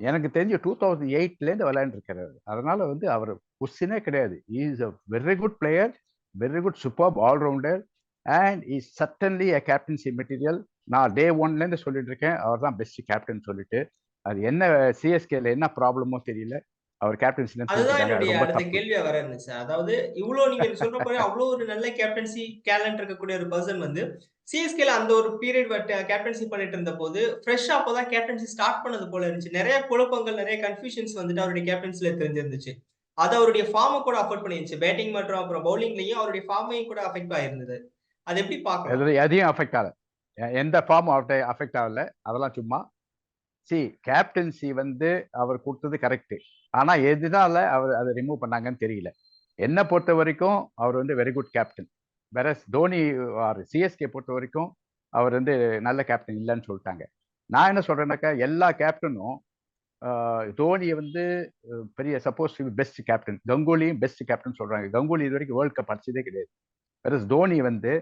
எனக்கு தெரிஞ்சு டூ தௌசண்ட் எயிட்லேருந்து விளையாண்டுருக்கிறாரு அதனால வந்து அவர் கொஸ்டினே கிடையாது. Is a very good player very good super allrounder and is suddenly a captaincy material நான் டே ஒன்லேருந்து சொல்லிட்டு இருக்கேன். அவர் தான் பெஸ்ட் கேப்டன் சொல்லிட்டு. அது என்ன சிஎஸ்கேல என்ன ப்ராப்ளமோ தெரியல. அவர் கேப்டன்சி அதுதான் என்னுடைய அடுத்த கேள்வியா வர இருந்துச்சு. அதாவது இவ்வளவு நீங்க சொல்ற போல அவ்வளவு ஒரு நல்ல கேப்டன்சி டேலண்ட் இருக்கக்கூடிய ஒரு பர்சன் வந்து சிஎஸ்கேல அந்த ஒரு பீரியட் கேப்டன்சி பண்ணிட்டு இருந்த போது ஃப்ரெஷ்ஷா அப்பதான் கேப்டன்சி ஸ்டார்ட் பண்ணது போல இருந்துச்சு. நிறைய குழப்பங்கள் நிறைய கன்ஃபியூஷன்ஸ் வந்துட்டு அவருடைய கேப்டன்சில தெரிஞ்சிருந்துச்சு. அது அவருடைய ஃபார்மை கூட அஃபோர்ட் பண்ணிருந்துச்சு. பேட்டிங் மற்றும் அப்புறம் பவுலிங்லயும் அவருடைய ஃபார்மையும் கூட அஃபெக்ட் ஆயிருந்தது. அது எப்படி பார்க்கலாம்? எது எதையும் அஃபெக்ட் ஆகல. எந்த ஃபார்ம் அவர்கிட்ட அஃபெக்ட் ஆகல. அதெல்லாம் சும்மா. சி கேப்டன்சி வந்து அவர் கொடுத்தது கரெக்ட் ஆனா எதனால அவர் அதை ரிமூவ் பண்ணாங்கன்னு தெரியல. என்னை பொறுத்த வரைக்கும் அவர் வந்து வெரி குட் கேப்டன் வேற தோனி ஆர் சிஎஸ்கே பொறுத்த வரைக்கும் அவர் வந்து நல்ல கேப்டன் இல்லைன்னு சொல்லிட்டாங்க. நான் என்ன சொல்றேன்னாக்கா எல்லா கேப்டனும் தோனியை வந்து பெரிய சப்போஸ் பெஸ்ட் கேப்டன் கங்குலியும் பெஸ்ட் கேப்டன் சொல்றாங்க. கங்குலி இது வரைக்கும் வேர்ல்ட் கப் அடிச்சதே கிடையாது. வேற தோனி வந்து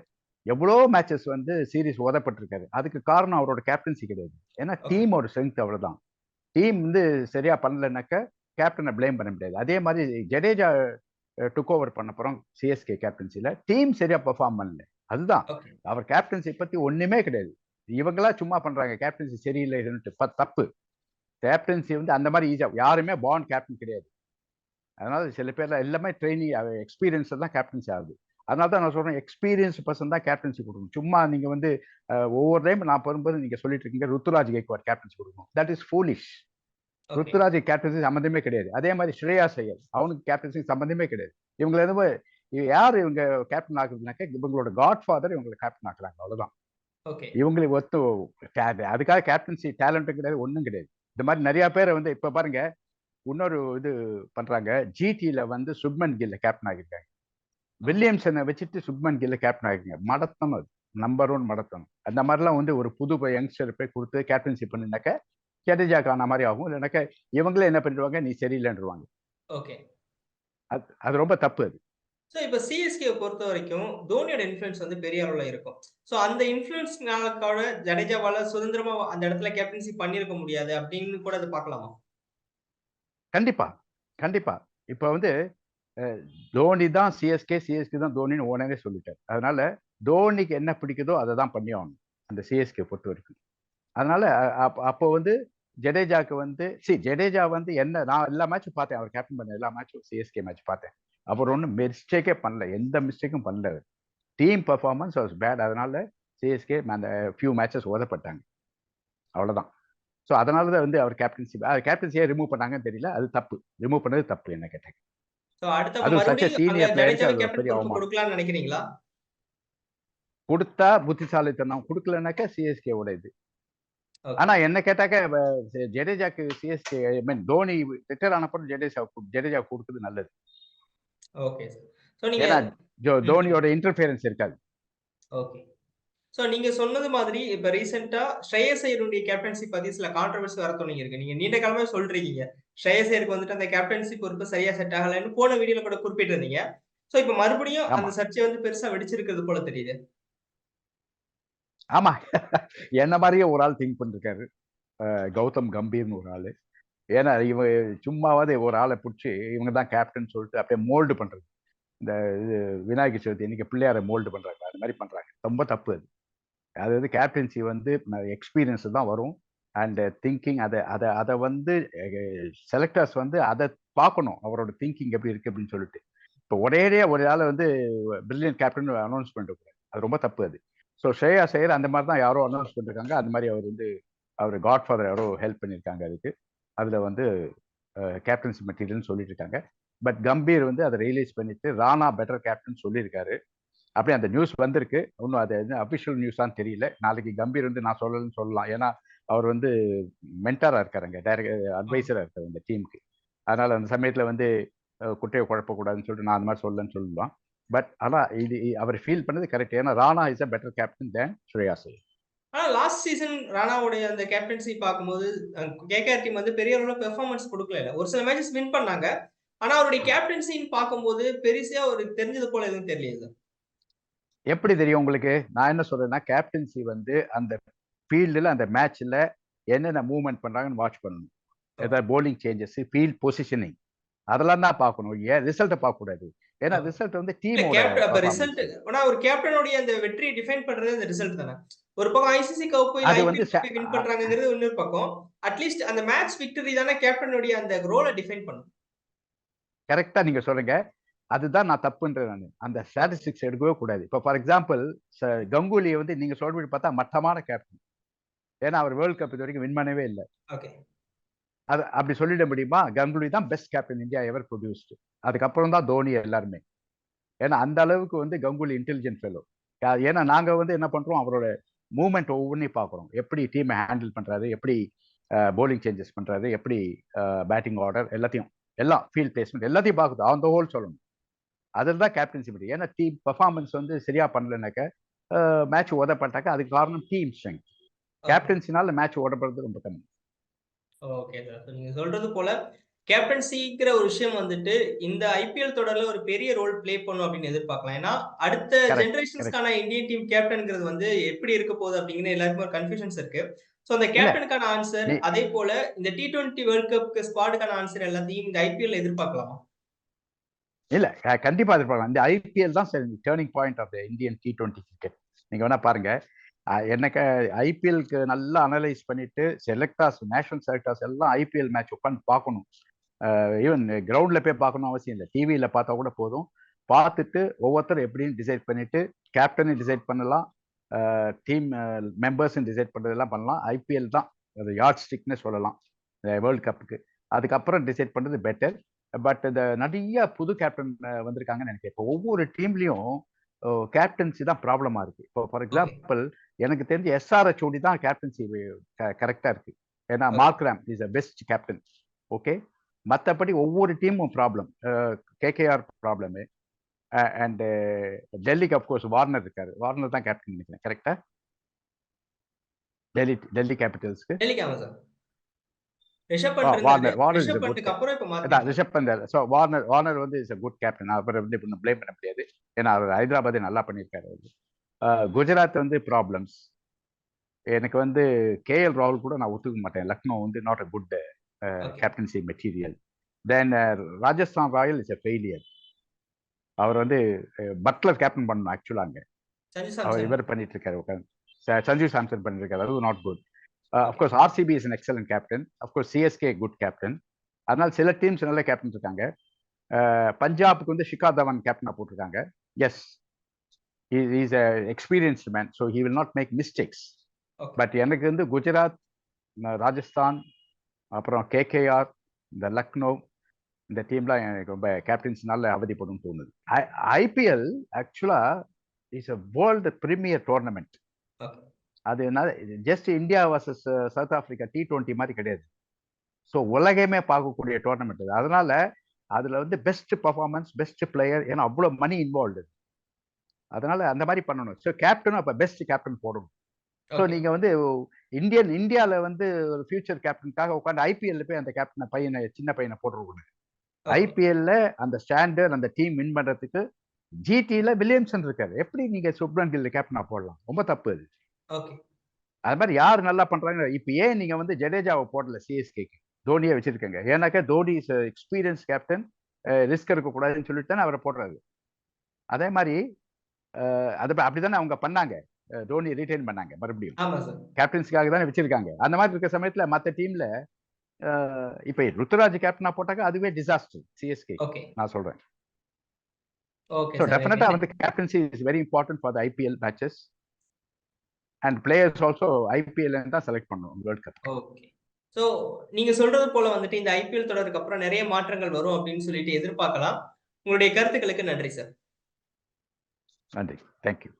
எவ்வளோ மேட்சஸ் வந்து சீரிஸ் உதப்பட்டிருக்காரு. அதுக்கு காரணம் அவரோட கேப்டன்சி கிடையாது. ஏன்னா Okay. டீம் ஒரு ஸ்ட்ரென்த் அவ்வளவுதான். டீம் வந்து சரியா பண்ணலனாக்க கேப்டனை ப்ளேம் பண்ண முடியாது. அதே மாதிரி ஜடேஜா டுக் ஓவர் பண்ண அப்புறம் சிஎஸ்கே கேப்டன்சில டீம் சரியா பெர்ஃபார்ம் பண்ணல. அதுதான். அவர் கேப்டன்சி பத்தி ஒண்ணுமே கிடையாது. இவங்களா சும்மா பண்றாங்க. கேப்டன்சி சரியில்லை இதுன்னுட்டு ப- தப்பு. கேப்டன்சி வந்து அந்த மாதிரி ஈஸியா யாருமே பாண்ட் கேப்டன் கிடையாது. அதனால சில பேர்ல எல்லாமே ட்ரைனிங் எக்ஸ்பீரியன்ஸ் தான் கேப்டன்சி ஆகுது. அதனால தான் நான் சொல்றேன் எக்ஸ்பீரியன்ஸ் பர்சன் தான் கேப்டன்சி கொடுக்கணும். சும்மா நீங்க வந்து ஒவ்வொரு டைம் நான் வரும்போது நீங்க சொல்லிட்டு இருக்கீங்க ருத்துராஜ் கேக்வாட் கேப்டன்சி கொடுக்கணும். That is foolish okay. Ruturaj captaincy சம்மந்தமே கிடையாது. அதே மாதிரி ஸ்ரேயா ஐயர் அவனுக்கு கேப்டன்சி சம்மந்தமே கிடையாது. இவங்களை எதுவும் யார் இவங்க கேப்டன் ஆகுதுனாக்க இவங்களோட காட் ஃபாதர் இவங்களை கேப்டன் ஆக்குறாங்க. அவ்வளவுதான். இவங்களுக்கு ஒத்து அதுக்காக கேப்டன்சி டேலண்ட்டும் கிடையாது ஒன்றும் கிடையாது. இந்த மாதிரி நிறைய பேரை வந்து இப்ப பாருங்க இன்னொரு இது பண்றாங்க. ஜிடில வந்து சுப்மன் கில்ல கேப்டன் ஆகியிருக்காங்க. வில்லியம்சனை வச்சுட்டு சுப்மன் கில்ல கேப்டன் ஆகிருக்காங்க மடத்தனம் அது. நம்பர் ஒன் மடத்தனம். அந்த மாதிரிலாம் வந்து ஒரு புது யங்ஸ்டர் போய் கொடுத்து கேப்டன்சி பண்ணினாக்க ஜடேஜாக்கான மாதிரி ஆகும். இல்லைனாக்க இவங்களே என்ன பண்ணிடுவாங்க? நீ சரியில்லைன்றவாங்க. ஓகே. அது அது ரொம்ப தப்பு அது. ஸோ இப்போ சிஎஸ்கே பொறுத்த வரைக்கும் தோனியோட இன்ஃப்ளூயன்ஸ் வந்து பெரிய அளவில் இருக்கும். ஸோ அந்த இன்ஃப்ளூயன்ஸ்னால ஜடேஜாவால சுதந்திரமா அந்த இடத்துல கேப்டன்சி பண்ணியிருக்க முடியாது அப்படின்னு கூட அதை பார்க்கலாமா? கண்டிப்பா. கண்டிப்பா. இப்ப வந்து தோனி தான் சிஎஸ்கே சிஎஸ்கே தான் தோனின்னு ஓனரே சொல்லிட்டார். அதனால தோனிக்கு என்ன பிடிக்குதோ அதை தான் பண்ணி ஆகணும். அந்த சிஎஸ்கே பொறுத்த வரைக்கும். அதனால அப்போ வந்து ஜடேஜாக்கு வந்து சி ஜடேஜா வந்து என்ன நான் எல்லா மேட்சும் பார்த்தேன். அவர் கேப்டன் பண்ண எல்லா மேட்சும் சிஎஸ்கே மேட்ச் பார்த்தேன். அவர் ஒன்றும் மிஸ்டேக்கே பண்ணல. எந்த மிஸ்டேக்கும் பண்ணல டீம் பர்ஃபார்மன்ஸ் வாஸ் பேட் அதனால சிஎஸ்கே அந்த ஃபியூ மேட்சஸ் உதப்பட்டாங்க அவ்வளவுதான். ஸோ அதனால தான் வந்து அவர் கேப்டன்சி கேப்டன்சியை ரிமூவ் பண்ணாங்கன்னு தெரியல. அது தப்பு. ரிமூவ் பண்ணது தப்பு என்ன கேட்டாங்க அது such a மறுபடியும் senior அங்க player க்கு ஜடேஜாவை அது ஒரு கேப்டன் பெரிய அவமானம். கொடுத்தா புத்திசாலித்தனம். கொடுக்கலனாக்கா சிஎஸ்கேவோட இது. ஆனா என்ன கேட்டாக்க ஜடேஜாக்கு CSK I mean Dhoni retire ஆனப்பறம் Jadeja Jadeja கொடுக்குறது நல்லது. Okay sir so. தோனியோட இன்டர்ஃபியரன்ஸ் இருக்காது. ஓகே சோ நீங்க சொன்னது மாதிரி இப்ப ரீசெண்டா ஸ்ரேயஸ் ஐயருடைய கேப்டன்சி பத்தி சில கான்ட்ரவர்சி வர தொடங்கியிருக்கு. நீங்க நீண்ட காலமா சொல்றீங்க. ஸ்ரேயஸ் ஐயருக்கு வந்துட்டு அந்த கேப்டன்சி பொறுப்பு சரியா செட் ஆகலைன்னு போன வீடியோல கூட குறிப்பிட்டிருந்தீங்க. சோ இப்ப மறுபடியும். அந்த சர்ச்சை வந்து பெருசா வெடிச்சிருக்கிறது போல தெரியுது. ஆமா. [LAUGHS] என்ன மாதிரியே ஒரு ஆள் திங்க் பண்ணிருக்காரு. கௌதம் கம்பீர்னு ஒரு ஆள். ஏன்னா இவங்க சும்மாவது ஒரு ஆளை பிடிச்சி இவங்க தான் கேப்டன் சொல்லிட்டு அப்படியே மோல்டு பண்றது. இந்த இது விநாயகர் சதுர்த்தி இன்னைக்கு பிள்ளையாரை மோல்டு பண்றாங்க. அது மாதிரி பண்றாங்க. ரொம்ப தப்பு அது. அது வந்து கேப்டன்சி வந்து எக்ஸ்பீரியன்ஸ் தான் வரும். அண்ட் திங்கிங் அதை அதை அதை வந்து செலக்டர்ஸ் வந்து அதை பார்க்கணும். அவரோட திங்கிங் எப்படி இருக்கு அப்படின்னு சொல்லிட்டு. இப்போ ஒரேடியா ஒரு ஆளை வந்து பிரில்லியன் கேப்டன் அனௌன்ஸ் பண்ணிட்டு அது ரொம்ப தப்பு அது. ஸோ ஸ்ரேயா சேர் அந்த மாதிரி தான் யாரோ அனௌன்ஸ் பண்ணிருக்காங்க. அந்த மாதிரி அவர் வந்து அவர் காட் ஃபாதர் யாரோ ஹெல்ப் பண்ணியிருக்காங்க அதுக்கு. அதில் வந்து கேப்டன்சி மெட்டீரியல்னு சொல்லிட்டு இருக்காங்க. பட் கம்பீர் வந்து அதை ரியலைஸ் பண்ணிட்டு ராணா பெட்டர் கேப்டன் சொல்லியிருக்காரு. அப்படி அந்த நியூஸ் வந்திருக்கு. ஒன்றும் அது வந்து அஃபிஷியல் நியூஸான்னு தெரியல. நாளைக்கு கம்பீர் வந்து நான் சொல்லலன்னு சொல்லலாம். ஏன்னா அவர் வந்து மென்டாராக இருக்காருங்க. டைரக்ட் அட்வைசராக இருக்காரு இந்த டீமுக்கு அதனால் அந்த சமயத்தில் வந்து குட்டையை குழப்பக்கூடாதுன்னு சொல்லிட்டு நான் அந்த மாதிரி சொல்லலன்னு சொல்லலாம் பட் ஆனால் இது அவர் ஃபீல் பண்ணது கரெக்ட் ஏன்னா Rana is a better captain than Shreyas Iyer. ஆனா லாஸ்ட் சீசன் ராணாவுடைய அந்த கேப்டன்சி பார்க்கும்போது கேகேஆர் டீம் வந்து பெரிய அளவுல பெர்ஃபார்மன்ஸ் கொடுக்கல இல்ல ஒரு சில மேட்சஸ் வின் பண்ணாங்க. ஆனா அவருடைய கேப்டன்சின்னு பார்க்கும்போது பெருசா ஒரு தெரிஞ்சது போல எதுவும் தெரியல எப்படி தெரியும் உங்களுக்கு? நான் என்ன சொல்றேன்னா கேப்டன்சி வந்து அந்த ஃபீல்டில் அந்த மேட்ச்ல என்னென்ன மூவ்மெண்ட் பண்றாங்கன்னு வாட்ச் பண்ணணும். ஏதாவது bowling சேஞ்சஸ் ஃபீல்ட் பொசிஷனிங் அதெல்லாம் தான் பார்க்கணும். ஏன்? ரிசல்ட்டை பார்க்கக்கூடாது. ஏன்னா. ரிசல்ட் வந்து கேப்டன் டீமோட ரிசல்ட் ஆனா ஒரு கேப்டனுடைய அந்த வெற்றியை டிஃபைன் பண்றது அந்த ரிசல்ட் தானே. ஒரு பக்கம் ஐசிசி கப் போய் அது வந்து வின் பண்றாங்கிறது இன்னொரு பக்கம். அட்லீஸ்ட் அந்த மேட்ச் விக்டரி தானே கேப்டனுடைய அந்த ரோலை டிஃபைன் பண்ணும். கரெக்டா நீங்க சொல்றீங்க அதுதான் நான் தப்புன்றேன் நான். அந்த ஸ்டாட்டிஸ்டிக்ஸ் எடுக்கவே கூடாது. இப்போ ஃபார் எக்ஸாம்பிள் கங்குலியை வந்து நீங்க சொல்றது பார்த்தா மட்டமான கேப்டன் ஏன்னா அவர் வேர்ல்ட் கப் இது வரைக்கும் வின் பண்ணவே இல்லை. ஓகே அது அப்படி சொல்லிட முடியுமா? கங்குலி தான் best captain India ever produced அதுக்கப்புறம் தான் தோனி எல்லாருமே. ஏன்னா அந்த அளவுக்கு வந்து கங்குலி இன்டெலிஜென்ட் ஃபெலோ ஏன்னா நாங்க வந்து என்ன பண்றோம்? அவரோட மூவ்மெண்ட் ஒவ்வொன்றையும் பார்க்குறோம். எப்படி டீமை ஹேண்டில் பண்றாரு? எப்படி bowling சேஞ்சஸ் பண்றாரு? எப்படி பேட்டிங் ஆர்டர் எல்லாத்தையும் எல்லாம் ஃபீல்ட் பிளேஸ்மெண்ட் எல்லாத்தையும் பார்க்குது. ஆன் த ஹோல் சொல்லணும். அதில் தான் கேப்டன்சி முடியும் ஏன்னா டீம் பர்ஃபார்மன்ஸ் வந்து சரியா பண்ணலனாக்க மேட்ச் உதப்பட்டாக்க அதுக்கு காரணம் டீம் ஸ்ட்ரெங்க் கேப்டன்சினால மேட்ச் ஓடப்படுறது ரொம்ப கம்மி. ஓகே சார் நீங்க சொல்றது போல கேப்டன்சிங்கிற ஒரு விஷயம் வந்துட்டு இந்த ஐபிஎல் தொடர்ல ஒரு பெரிய ரோல் ப்ளே பண்ணும் அப்படின்னு எதிர்பார்க்கலாம். ஏன்னா அடுத்த ஜெனரேஷன்ஸ்க்கான இந்தியன் டீம் கேப்டன்ங்கிறது வந்து எப்படி இருக்க போகுது அப்படிங்கிற எல்லாருக்கும் ஒரு கன்ஃபியூஷன்ஸ் இருக்கு. சோ அந்த கேப்டனுக்கான ஆன்சர் அதே போல இந்த டி டுவெண்ட்டி வேர்ல்ட் கப் ஸ்குவாடுக்கான ஆன்சர் எல்லாத்தையும் இந்த ஐபிஎல் எதிர்பார்க்கலாமா? இல்ல கண்டிப்பா எதிர்பார்க்கலாம். இந்த ஐபிஎல் தான் turning point of the Indian T twenty cricket நீங்க வேணா பாருங்க. எனக்கு ஐபிஎல்க்கு நல்லா அனலைஸ் பண்ணிட்டு செலக்டர்ஸ் நேஷனல் செலக்டர்ஸ் எல்லாம் ஐபிஎல் மேட்ச் உட்காந்து பார்க்கணும். ஈவன் கிரவுண்டில் போய் பார்க்கணும் அவசியம் இல்லை. டிவியில் பார்த்தா கூட போதும். பார்த்துட்டு ஒவ்வொருத்தரும் எப்படின்னு டிசைட் பண்ணிட்டு கேப்டனை டிசைட் பண்ணலாம். டீம் மெம்பர்ஸும் டிசைட் பண்ணுறதெல்லாம் பண்ணலாம். ஐபிஎல் தான். அது யார்ட் ஸ்டிக்னே சொல்லலாம் வேர்ல்டு கப்புக்கு அதுக்கப்புறம் டிசைட் பண்ணுறது பெட்டர் பட் இந்த நிறைய புது கேப்டன் வந்திருக்காங்கன்னு நினைக்கிறேன். இப்போ ஒவ்வொரு டீம்லேயும் கேப்டன்சி தான் ப்ராப்ளமா இருக்கு. இப்போ ஃபார் எக்ஸாம்பிள் எனக்கு தெரிஞ்ச எஸ்ஆர்எச் ஓடி தான் கேப்டன்சி கரெக்டா இருக்கு. ஏன்னா. Markram is a best captain okay மற்றபடி ஒவ்வொரு டீமும் ப்ராப்ளம் கேகேஆர் ப்ராப்ளமு அண்ட் டெல்லிக்கு அப்கோர்ஸ் வார்னர் இருக்காரு. வார்னர் தான் கேப்டன் நினைக்கிறேன். கரெக்டா டெல்லி டெல்லி கேபிட்டல்ஸ்க்கு ரிஷப் வார்னர், வார்னர் வந்து இஸ் குட் கேப்டன் அப்புறம் வந்து இப்போ ப்ளேம் பண்ண முடியாது. ஏன்னா அவர் ஹைதராபாத்தை நல்லா பண்ணியிருக்காரு அவரு. குஜராத் வந்து ப்ராப்ளம்ஸ் எனக்கு வந்து கேஎல் ராகுல் கூட நான் ஒத்துக்க மாட்டேன். லக்னோ வந்து not a good. Captaincy material then Rajasthan Royal is a failure அவர் வந்து பட்லர் கேப்டன் பண்ணணும் ஆக்சுவலாக அங்கே. சஞ்சு அவர் சாம்சன். இவர் பண்ணிட்டு இருக்காரு உட்காந்து சஞ்சீவ் சாம்சன் பண்ணிருக்காரு அது not good of course RCB is an excellent captain of course CSK good captain அதனால சில டீம்ஸ் நல்ல கேப்டன் இருக்காங்க. பஞ்சாபுக்கு வந்து ஷிகா தவன் கேப்டனா போட்டிருக்காங்க. Yes is experienced man so he will not make mistakes. But எனக்கு வந்து குஜராத் ராஜஸ்தான் அப்புறம் கேகேஆர் இந்த லக்னோ இந்த டீம்லாம் எனக்கு ரொம்ப கேப்டன்ஸ்னால அவதிப்படும் தோணுது. IPL actually is a world premier tournament அது just India versus south Africa T twenty மாதிரி கிடையாது. ஸோ உலகமே பார்க்கக்கூடிய டோர்னமெண்ட் அது அதனால அதுல வந்து பெஸ்ட் பர்ஃபார்மன்ஸ் பெஸ்ட் பிளேயர் ஏன்னா அவ்வளோ மணி இன்வால்வ்டு அதனால அந்த மாதிரி பண்ணணும். ஸோ கேப்டனும் அப்போ பெஸ்ட் கேப்டன் போடணும். So Okay. நீங்க வந்து இந்தியன் இந்தியால வந்து ஒரு ஃபியூச்சர் கேப்டனுக்காக உட்காந்து ஐபிஎல்ல போய் அந்த கேப்டனை பையனை சின்ன பையனை Okay. ஐபிஎல்ல அந்த ஸ்டாண்டர்ட் அந்த டீம் வின் பண்றதுக்கு ஜிடில வில்லியம்சன் இருக்காரு. எப்படி நீங்க சுப்ரன் கில் கேப்டனா போடலாம்? ரொம்ப தப்பு அது. அது மாதிரி யார் நல்லா பண்றாங்க? இப்போ ஏன் நீங்க வந்து ஜடேஜாவை போடல சிஎஸ்கேக்கு தோனியை வச்சிருக்கீங்க. ஏன்னாக்கா Dhoni is experience captain risk இருக்கக்கூடாதுன்னு சொல்லிட்டு தானே அவரை போடுறாரு. அதே மாதிரி அது அப்படிதானே அவங்க பண்ணாங்க. தோனி ரீட்டைன் பண்ணாங்க மறுபடியும். கேப்டன்ஸுக்காக தானே வச்சிருக்காங்க. அந்த மாதிரி இருக்க சமயத்துல மற்ற டீம்ல இப்போ ருத்துராஜ் கேப்டனா போட்டாக்க அதுவே டிசாஸ்டர் சிஎஸ்கே ஓகே நான் சொல்றேன். ஓகே ஸோ டெஃபினட்டா வந்து captaincy is very important for the IPL matches and players also IPL தான் செலக்ட் பண்ணுவோம் வேர்ல்ட் கப் ஓகே சோ நீங்க சொல்றது போல வந்துட்டு இந்த ஐபிஎல் தொடருக்கு அப்புறம் நிறைய மாற்றங்கள் வரும் அப்படின்னு சொல்லிட்டு எதிர்பார்க்கலாம். உங்களுடைய கருத்துக்களுக்கு நன்றி சார் நன்றி. தேங்க்யூ